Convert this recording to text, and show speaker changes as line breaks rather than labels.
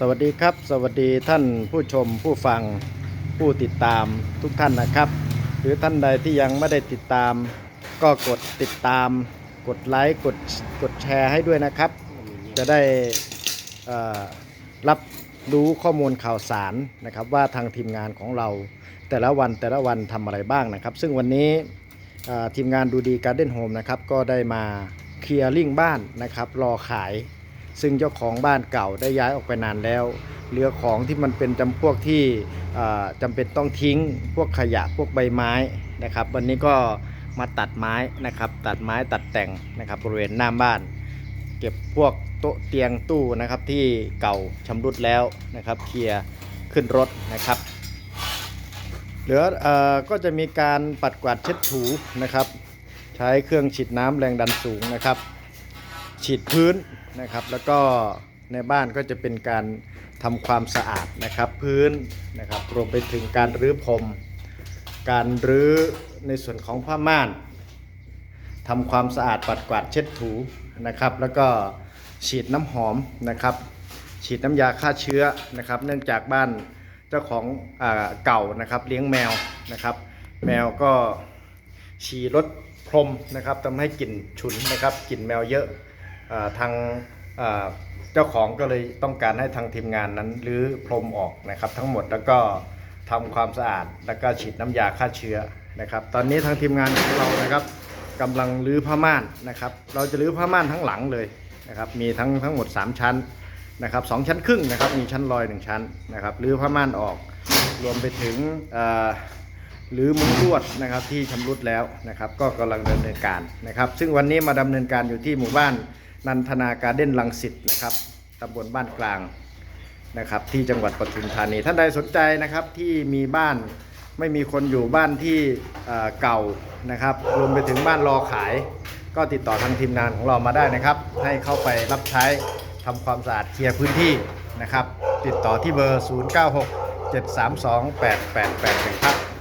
สวัสดีครับ สวัสดีท่านผู้ชมผู้ฟังผู้ติดตามทุกท่านนะครับ หรือท่านใดที่ยังไม่ได้ติดตาม ก็กดติดตาม กดไลค์กดกดแชร์ให้ด้วยนะครับ จะได้รับรู้ข้อมูลข่าวสารนะครับว่าทางทีมงานของเราแต่ละวันแต่ละวันทำอะไรบ้างนะครับ ซึ่งวันนี้ทีมงานดูดีการ์เด้นโฮมนะครับก็ได้มาเคลียร์ลิงบ้านนะครับรอขาย ซึ่งเจ้าของบ้านเก่าได้ย้ายออกไปนานแล้ว เหลือของที่มันเป็นจำพวกที่จำเป็นต้องทิ้งพวกขยะพวกใบไม้นะครับ วันนี้ก็มาตัดไม้นะครับ ตัดไม้ตัดแต่งนะครับบริเวณหน้าบ้าน เก็บพวกโต๊ะเตียงตู้นะครับที่เก่าชำรุดแล้วนะครับ เคลียร์ขึ้นรถนะครับ เหลือออก็จะมีการปัดกวาดเช็ดถูนะครับ ใช้เครื่องฉีดน้ำแรงดันสูงนะครับ ฉีดพื้น นะครับ แล้วก็ในบ้านก็จะเป็นการทำความสะอาดนะครับพื้นนะครับรวมไปถึงการรื้อพรมการรื้อในส่วนของผ้าม่านทำความสะอาดปัดกวาดเช็ดถูนะครับ แล้วก็ฉีดน้ำหอมนะครับ ฉีดน้ำยาฆ่าเชื้อนะครับ เนื่องจากบ้านเจ้าของอเก่านะครับ เลี้ยงแมวนะครับ แมวก็ฉี่รถพรมนะครับทำให้กลิ่นฉุนนะครับกลิ่นแมวเยอะ ทางเจ้าของก็เลยต้องการให้ทางทีมงานนั้นรื้อพรมออกนะครับ ทั้งหมดแล้วก็ทำความสะอาดแล้วก็ฉีดน้ำยาฆ่าเชื้อนะครับ ตอนนี้ทางทีมงานของเรานะครับกำลังรื้อผ้าม่านนะครับ เราจะรื้อผ้าม่านทั้งหลังเลยนะครับ มีทั้งทั้งหมด 3 ชั้นนะครับสองชั้นครึ่งนะครับ มีชั้นลอยหนึ่งชั้นนะครับรื้อผ้าม่านออก รวมไปถึงเอ่อหรือมุ้งลวดนะครับที่ชำรุดแล้วนะครับ ก็กำลังดำเนินการนะครับ ซึ่งวันนี้มาดำเนินการอยู่ที่หมู่บ้าน นันทนาการเด้นลังสิตนะครับตำบลบ้านกลางนะครับ ที่จังหวัดปทุมธานี ท่านใดสนใจนะครับที่มีบ้านไม่มีคนอยู่บ้านที่เอ่อเก่านะครับรวมไปถึงบ้านรอขาย ก็ติดต่อทางทีมงานของเรามาได้นะครับ ให้เข้าไปรับใช้ทำความสะอาดเคลียร์พื้นที่นะครับ ติดต่อที่เบอร์ 096 732 8881ครับ